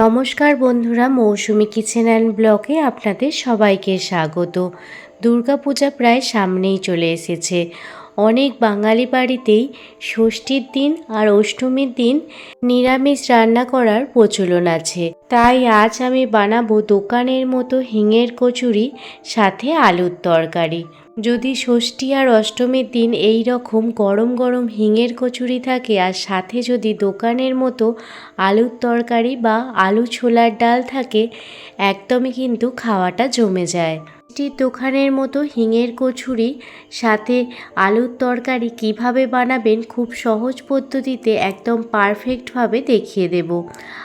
নমস্কার বন্ধুরা, মৌসুমি kitchen and ব্লকে আপনাদের সবাইকে স্বাগত। দুর্গাপূজা প্রায় সামনেই চলে এসেছে। অনেক বাঙালি বাড়িতেই ষষ্ঠীর দিন আর অষ্টমীর দিন নিরামিষ রান্না করার প্রচলন আছে। তাই আজ আমি বানাবো দোকানের মতো হিঙের কচুরি, সাথে আলুর তরকারি। যদি ষষ্ঠী আর অষ্টমীর দিন এই রকম গরম গরম হিঙের কচুরি থাকে আর সাথে যদি দোকানের মতো আলুর তরকারি বা আলু ছোলার ডাল থাকে, একদমই কিন্তু খাওয়াটা জমে যায়। মিষ্টির দোকানের মতো হিঙের কচুরি, সাথে আলুর তরকারি কীভাবে বানাবেন খুব সহজ পদ্ধতিতে একদম পারফেক্টভাবে দেখিয়ে দেব।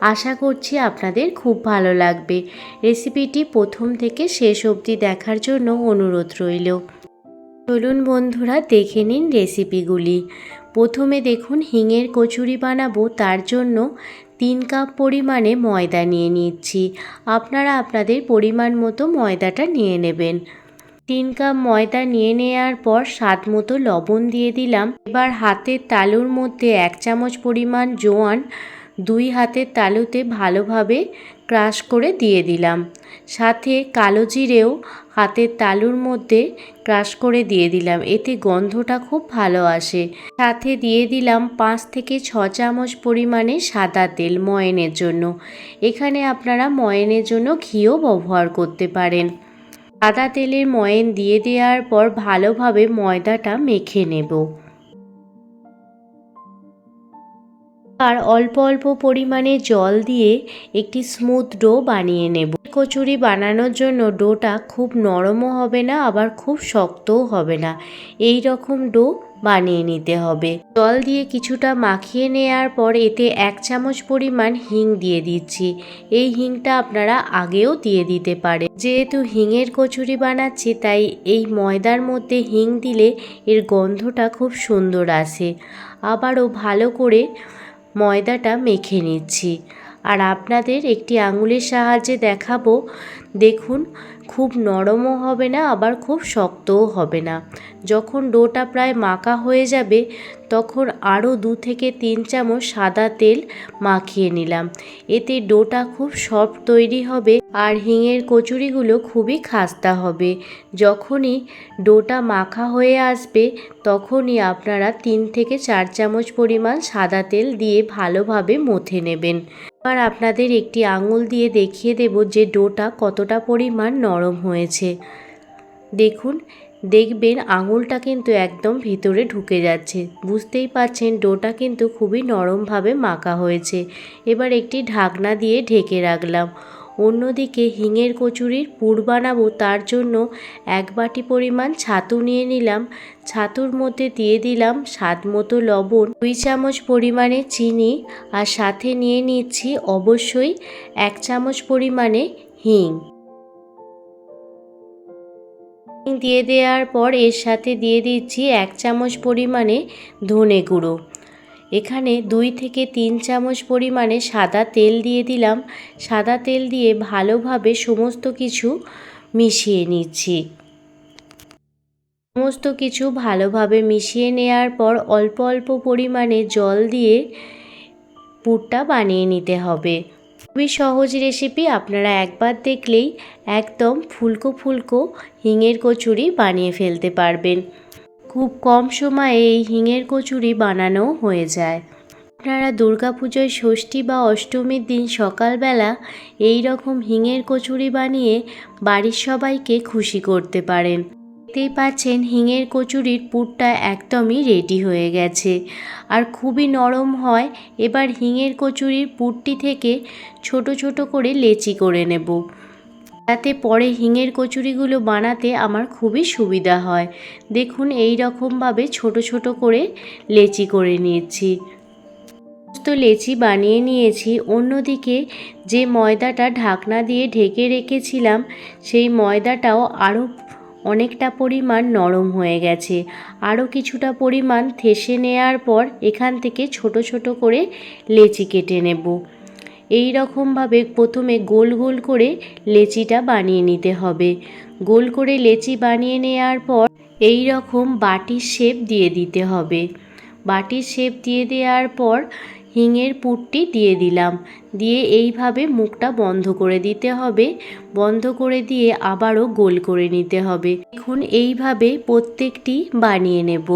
আশা করছি আপনাদের খুব ভালো লাগবে। রেসিপিটি প্রথম থেকে শেষ অবধি দেখার জন্য অনুরোধ রইল। চলুন বন্ধুরা, দেখে নিন রেসিপিগুলি। প্রথমে দেখুন হিঙের কচুরি বানাবো, তার জন্য তিন কাপ পরিমাণে ময়দা নিয়ে নিচ্ছি। আপনারা আপনাদের পরিমাণ মতো ময়দাটা নিয়ে নেবেন। তিন কাপ ময়দা নিয়ে নেওয়ার পর স্বাদ মতো লবণ দিয়ে দিলাম। এবার হাতের তালুর মধ্যে এক চামচ পরিমাণ জোয়ান দুই হাতের তালুতে ভালোভাবে ক্রাশ করে দিয়ে দিলাম। সাথে কালো জিরেও হাতের তালুর মধ্যে ক্রাশ করে দিয়ে দিলাম। এতে গন্ধটা খুব ভালো আসে। সাথে দিয়ে দিলাম পাঁচ থেকে ছ চামচ পরিমাণে সাদা তেল ময়নের জন্য। এখানে আপনারা ময়নের জন্য ঘিও ব্যবহার করতে পারেন। সাদা তেলের ময়ন দিয়ে দেওয়ার পর ভালোভাবে ময়দাটা মেখে নেব। আর অল্প অল্প পরিমাণে জল দিয়ে একটি স্মুথ ডো বানিয়ে নেব। কচুরি বানানোর জন্য ডোটা খুব নরমও হবে না, আবার খুব শক্তও হবে না। এই রকম ডো বানিয়ে নিতে হবে। জল দিয়ে কিছুটা মাখিয়ে নেওয়ার পর এতে এক চামচ পরিমাণ হিং দিয়ে দিচ্ছি। এই হিংটা আপনারা আগেও দিয়ে দিতে পারে যেহেতু হিঙের কচুরি বানাচ্ছি, তাই এই ময়দার মধ্যে হিং দিলে এর গন্ধটা খুব সুন্দর আসে। আবারও ভালো করে ময়দাটা মেখে নিচ্ছি। আর আপনাদের একটি আঙুলের সাহায্যে দেখাবো। দেখুন খুব নরমও হবে না, আবার খুব শক্তও হবে না। যখন ডোটা প্রায় মাখা হয়ে যাবে, তখন আরও দু থেকে তিন চামচ সাদা তেল মাখিয়ে নিলাম। এতে ডোটা খুব সফট তৈরি হবে আর হিঙের কচুরিগুলো খুবই খাস্তা হবে। যখনই ডোটা মাখা হয়ে আসবে, তখনই আপনারা তিন থেকে চার চামচ পরিমাণ সাদা তেল দিয়ে ভালোভাবে মথে নেবেন। এবার আপনাদের একটি আঙুল দিয়ে দেখিয়ে দেব যে ডোটা কতটা পরিমাণ নরম হয়েছে। দেখুন, দেখবেন আঙুলটা কিন্তু একদম ভিতরে ঢুকে যাচ্ছে। বুঝতেই পাচ্ছেন ডোটা কিন্তু খুবই নরমভাবে মাখা হয়েছে। এবার একটি ঢাকনা দিয়ে ঢেকে রাখলাম। অন্যদিকে হিঙের কচুরির পুর বানাবো তার জন্য এক বাটি পরিমাণ ছাতু নিয়ে নিলাম। ছাতুর মধ্যে দিয়ে দিলাম স্বাদ মতো লবণ, দুই চামচ পরিমাণে চিনি আর সাথে নিয়ে নিচ্ছি অবশ্যই এক চামচ পরিমাণে হিং। দিয়ে দেওয়ার পর এর সাথে দিয়ে দিচ্ছি এক চামচ পরিমাণে ধনে গুঁড়ো। এখানে দুই থেকে তিন চামচ পরিমাণে সাদা তেল দিয়ে দিলাম। সাদা তেল দিয়ে ভালোভাবে সমস্ত কিছু মিশিয়ে নিচ্ছি। সমস্ত কিছু ভালোভাবে মিশিয়ে নেওয়ার পর অল্প অল্প পরিমাণে জল দিয়ে পুরটা বানিয়ে নিতে হবে। খুবই সহজ রেসিপি, আপনারা একবার দেখলেই একদম ফুলকো ফুলকো হিঙের কচুরি বানিয়ে ফেলতে পারবেন। খুব কম সময়ে এই হিঙের কচুরি বানানো হয়ে যায়। আপনারা দুর্গাপুজোয় ষষ্ঠী বা অষ্টমীর দিন সকালবেলা এই রকম হিঙের কচুরি বানিয়ে বাড়ির সবাইকে খুশি করতে পারেন। দেখতেই পাচ্ছেন হিঙের কচুরির পুরটা একদমই রেডি হয়ে গেছে। আর খুবই নরম হয়, এবার হিঙের কচুরির পুরটি থেকে ছোট ছোট করে লেচি করে নেব। যাতে পরে হিঙের কচুরিগুলো বানাতে আমার খুবই সুবিধা হয়। দেখুন, এই রকমভাবে ছোট ছোট করে লেচি করে নিয়েছি। তো লেচি বানিয়ে নিয়েছি। অন্যদিকে যে ময়দাটা ঢাকনা দিয়ে ঢেকে রেখেছিলাম, সেই ময়দাটাও আরও অনেকটা পরিমাণ নরম হয়ে গেছে। আরও কিছুটা পরিমাণ থেসে নেওয়ার পর এখান থেকে ছোট ছোট করে লেচি কেটে নেব। এই রকমভাবে প্রথমে গোল গোল করে লেচিটা বানিয়ে নিতে হবে। গোল করে লেচি বানিয়ে নেওয়ার পর এই রকম বাটির শেপ দিয়ে দিতে হবে। বাটির শেপ দিয়ে দেওয়ার পর হিঙের পুরটি দিয়ে দিলাম। দিয়ে এইভাবে মুখটা বন্ধ করে দিতে হবে। বন্ধ করে দিয়ে আবারও গোল করে নিতে হবে। এখন এইভাবে প্রত্যেকটি বানিয়ে নেব।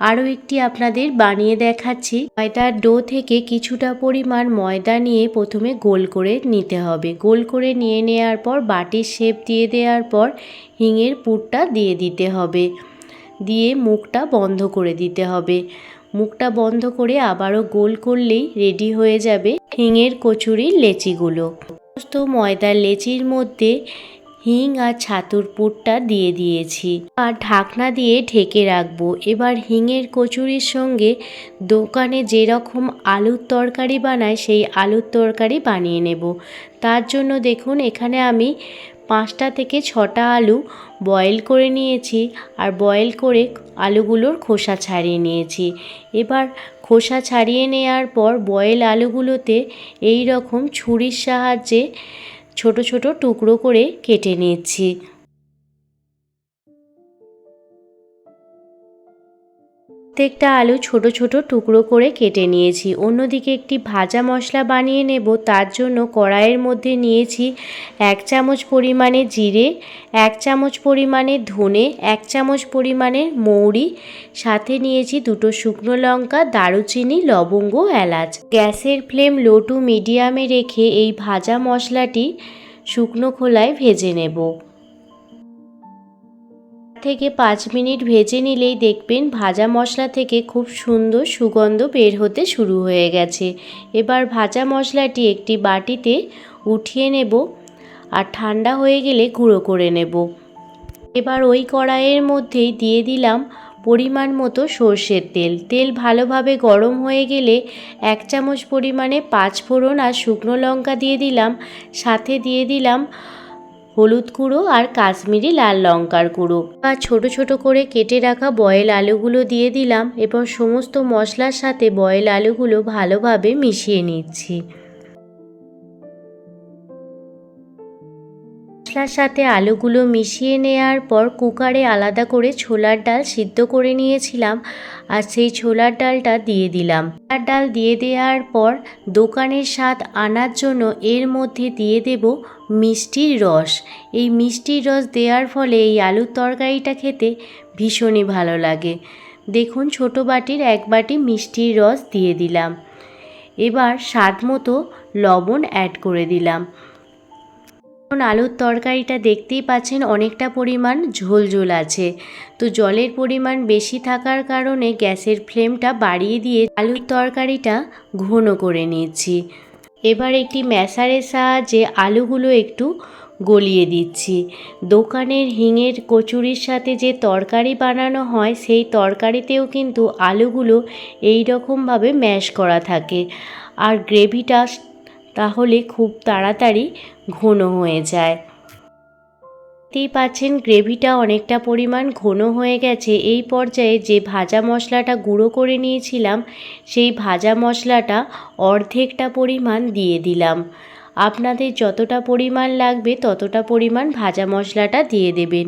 আরও একটি আপনাদের বানিয়ে দেখাচ্ছি। ময়দার ডো থেকে কিছুটা পরিমাণ ময়দা নিয়ে প্রথমে গোল করে নিতে হবে। গোল করে নিয়ে নেওয়ার পর, বাটির শেপ দিয়ে দেওয়ার পর হিঙের পুরটা দিয়ে দিতে হবে। দিয়ে মুখটা বন্ধ করে দিতে হবে। মুখটা বন্ধ করে আবারও গোল করলেই রেডি হয়ে যাবে হিঙের কচুরির লেচিগুলো। সমস্ত ময়দার লেচির মধ্যে হিং আর ছাতুর পুরটা দিয়ে দিয়েছি। আর ঢাকনা দিয়ে ঢেকে রাখব। এবার হিঙের কচুরির সঙ্গে দোকানে যেরকম আলুর তরকারি বানায় সেই আলুর তরকারি বানিয়ে নেব। তার জন্য দেখুন, এখানে আমি পাঁচটা থেকে ছটা আলু বয়েল করে নিয়েছি আর বয়েল করে আলুগুলোর খোসা ছাড়িয়ে নিয়েছি। এবার খোসা ছাড়িয়ে নেওয়ার পর বয়েল আলুগুলোতে এই রকম ছুরির সাহায্যে ছোট ছোট টুকরো করে কেটে নিচ্ছি। প্রত্যেকটা আলু ছোট ছোট টুকরো করে কেটে নিয়েছি। অন্যদিকে একটি ভাজা মশলা বানিয়ে নেব। তার জন্য কড়াইয়ের মধ্যে নিয়েছি এক চামচ পরিমাণে জিরে, এক চামচ পরিমাণে ধনে, এক চামচ পরিমাণে মৌরি, সাথে নিয়েছি দুটো শুকনো লঙ্কা, দারুচিনি, লবঙ্গ, এলাচ। গ্যাসের ফ্লেম লো টু মিডিয়ামে রেখে এই ভাজা মশলাটি শুকনো খোলায় ভেজে নেব। থেকে পাঁচ মিনিট ভেজে নিলেই দেখবেন ভাজা মশলা থেকে খুব সুন্দর সুগন্ধ বের হতে শুরু হয়ে গেছে। এবার ভাজা মশলাটি একটি বাটিতে উঠিয়ে নেব আর ঠান্ডা হয়ে গেলে গুঁড়ো করে নেব। এবার ওই কড়াইয়ের মধ্যেই দিয়ে দিলাম পরিমাণ মতো সর্ষের তেল। তেল ভালোভাবে গরম হয়ে গেলে এক চামচ পরিমাণে পাঁচ ফোড়ন আর শুকনো লঙ্কা দিয়ে দিলাম। সাথে দিয়ে দিলাম হলুদ গুঁড়ো আর কাশ্মীরি লাল লঙ্কার গুঁড়ো। আর ছোট ছোট করে কেটে রাখা বয়েল আলুগুলো দিয়ে দিলাম এবং সমস্ত মশলার সাথে বয়েল আলুগুলো ভালোভাবে মিশিয়ে নিচ্ছি। মশলার সাথে আলুগুলো মিশিয়ে নেওয়ার পর কুকারে আলাদা করে ছোলার ডাল সিদ্ধ করে নিয়েছিলাম আর সেই ছোলার ডালটা দিয়ে দিলাম। ছোলার ডাল দিয়ে দেওয়ার পর দোকানের স্বাদ আনার জন্য এর মধ্যে দিয়ে দেব মিষ্টির রস। এই মিষ্টির রস দেওয়ার ফলে এই আলুর তরকারিটা খেতে ভীষণই ভালো লাগে। দেখুন, ছোট বাটির এক বাটি মিষ্টির রস দিয়ে দিলাম। এবার স্বাদ মতো লবণ অ্যাড করে দিলাম। আলুর তরকারিটা দেখতেই পাচ্ছেন অনেকটা পরিমাণ ঝোল ঝোল আছে। তো জলের পরিমাণ বেশি থাকার কারণে গ্যাসের ফ্লেমটা বাড়িয়ে দিয়ে আলুর তরকারিটা ঘন করে নিচ্ছি এবার একটি ম্যাশারের সাহায্যে আলুগুলো একটু গলিয়ে দিচ্ছি। দোকানের হিঙের কচুরির সাথে যে তরকারি বানানো হয়, সেই তরকারিতেও কিন্তু আলুগুলো এই রকমভাবে ম্যাশ করা থাকে। আর গ্রেভিটা তাহলে খুব তাড়াতাড়ি ঘন হয়ে যায়। দেখতেই পাচ্ছেন গ্রেভিটা অনেকটা পরিমাণ ঘন হয়ে গেছে। এই পর্যায়ে যে ভাজা মশলাটা গুঁড়ো করে নিয়েছিলাম, সেই ভাজা মশলাটা অর্ধেকটা পরিমাণ দিয়ে দিলাম। আপনাদের যতটা পরিমাণ লাগবে ততটা পরিমাণ ভাজা মশলাটা দিয়ে দেবেন।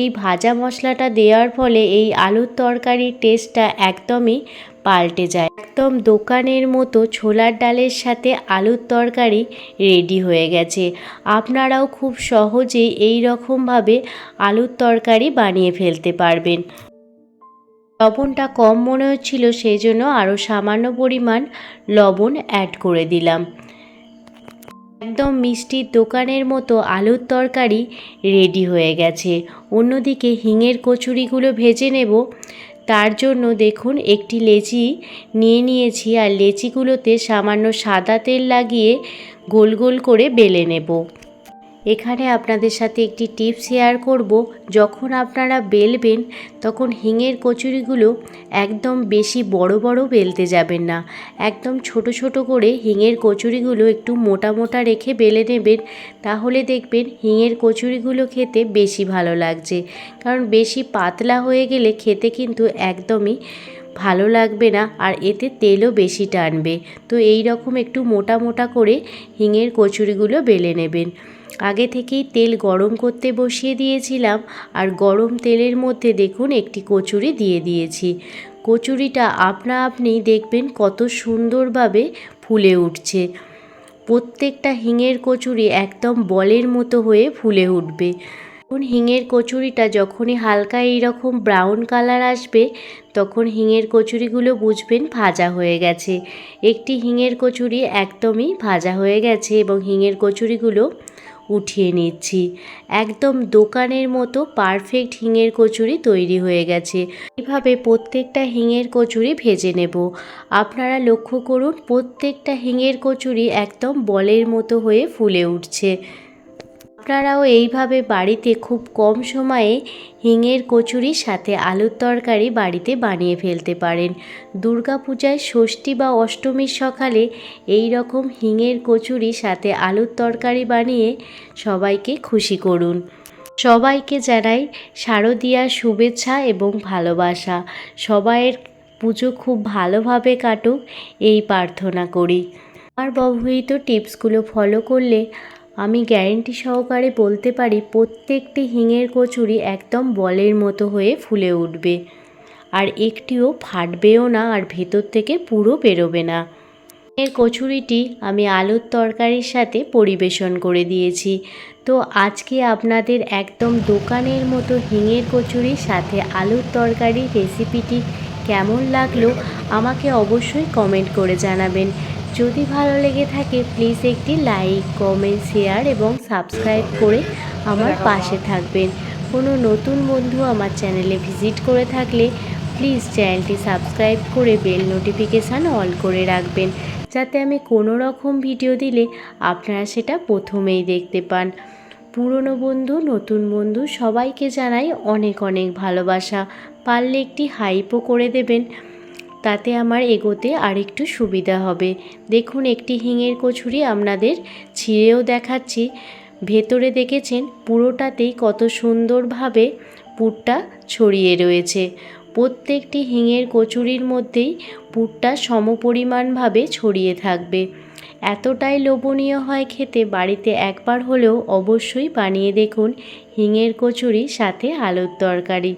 এই ভাজা মশলাটা দেওয়ার ফলে এই আলুর তরকারির টেস্টটা একদমই পাল্টে যায়। একদম দোকানের মতো ছোলার ডালের সাথে আলুর তরকারি রেডি হয়ে গেছে। আপনারাও খুব সহজেই এই রকমভাবে আলুর তরকারি বানিয়ে ফেলতে পারবেন। লবণটা কম মনে হচ্ছিল, সেই জন্য আরও সামান্য পরিমাণ লবণ অ্যাড করে দিলাম। একদম মিষ্টির দোকানের মতো আলুর তরকারি রেডি হয়ে গেছে। অন্যদিকে হিঙের কচুরিগুলো ভেজে নেব। তার জন্য দেখুন, একটি লেচি নিয়ে নিয়েছি আর লেচিগুলোতে সামান্য সাদা তেল লাগিয়ে গোল গোল করে বেলে নেব। এখানে আপনাদের সাথে একটি টিপ শেয়ার করব। যখন আপনারা বেলবেন, তখন হিঙের কচুরিগুলো একদম বেশি বড় বড় বেলতে যাবেন না। একদম ছোট ছোট করে হিঙের কচুরিগুলো একটু মোটা মোটা রেখে বেলে নেবেন। তাহলে দেখবেন হিঙের কচুরিগুলো খেতে বেশি ভালো লাগছে। কারণ বেশি পাতলা হয়ে গেলে খেতে কিন্তু একদমই ভালো লাগবে না আর এতে তেলও বেশি টানবে। তো এই রকম একটু মোটা মোটা করে হিঙের কচুরিগুলো বেলে নেবেন। আগে থেকেই তেল গরম করতে বসিয়ে দিয়েছিলাম আর গরম তেলের মধ্যে দেখুন একটি কচুরি দিয়ে দিয়েছি। কচুরিটা আপনা আপনি দেখবেন কত সুন্দরভাবে ফুলে উঠছে। প্রত্যেকটা হিঙের কচুরি একদম বলের মতো হয়ে ফুলে উঠবে। এখন হিঙের কচুরিটা যখনই হালকা এইরকম ব্রাউন কালার আসবে, তখন হিঙের কচুরিগুলো বুঝবেন ভাজা হয়ে গেছে। একটি হিঙের কচুরি একদমই ভাজা হয়ে গেছে এবং হিঙের কচুরিগুলো উঠিয়ে নিচ্ছি। একদম দোকানের মতো পারফেক্ট হিঙের কচুরি তৈরি হয়ে গেছে। এভাবে প্রত্যেকটা হিঙের কচুরি ভেজে নেব। আপনারা লক্ষ্য করুন, প্রত্যেকটা হিঙের কচুরি একদম বলের মতো হয়ে ফুলে উঠছে। আপনারাও এইভাবে বাড়িতে খুব কম সময়ে হিঙের কচুরির সাথে আলুর তরকারি বাড়িতে বানিয়ে ফেলতে পারেন। দুর্গাপূজায় ষষ্ঠী বা অষ্টমীর সকালে এই রকম হিঙের কচুরি সাথে আলুর তরকারি বানিয়ে সবাইকে খুশি করুন। সবাইকে জানাই শারদীয়ার শুভেচ্ছা এবং ভালোবাসা। সবাইয়ের পুজো খুব ভালোভাবে কাটুক, এই প্রার্থনা করি। আমার ব্যবহৃত টিপসগুলো ফলো করলে আমি গ্যারেন্টি সহকারে বলতে পারি প্রত্যেকটি হিঙের কচুরি একদম বলের মতো হয়ে ফুলে উঠবে। আর একটিও ফাটবেও না আর ভেতর থেকে পুরো বেরোবে না। এর কচুরিটি আমি আলুর তরকারির সাথে পরিবেশন করে দিয়েছি। তো আজকে আপনাদের একদম দোকানের মতো হিঙের কচুরির সাথে আলুর তরকারির রেসিপিটি কেমন লাগল, আমাকে অবশ্যই কমেন্ট করে জানাবেন। যদি ভালো লেগে থাকে প্লিজ একটি লাইক কমেন্ট শেয়ার এবং সাবস্ক্রাইব করে আমার পাশে থাকবেন। কোনো নতুন বন্ধু আমার চ্যানেলে ভিজিট করে থাকলে প্লিজ চ্যানেলটি সাবস্ক্রাইব করে বেল নোটিফিকেশান অল করে রাখবেন, যাতে আমি কোনো রকম ভিডিও দিলে আপনারা সেটা প্রথমেই দেখতে পান। পুরনো বন্ধু, নতুন বন্ধু সবাইকে জানাই অনেক অনেক ভালোবাসা। পারলে একটি হাইপও করে দেবেন। তাতে আমার এগোতে আরেকটু সুবিধা হবে। দেখুন, একটি হিঙের কচুরি আপনাদের ছিঁড়েও দেখাচ্ছি। ভেতরে দেখেছেন, পুরোটাতেই কত সুন্দরভাবে পুরটা ছড়িয়ে রয়েছে। প্রত্যেকটি হিঙের কচুরির মধ্যেই পুরটা সমপরিমাণভাবে ছড়িয়ে থাকবে। এতটাই লোভনীয় হয় খেতে, বাড়িতে একবার হলেও অবশ্যই বানিয়ে দেখুন হিঙের কচুরি সাথে আলুর তরকারি।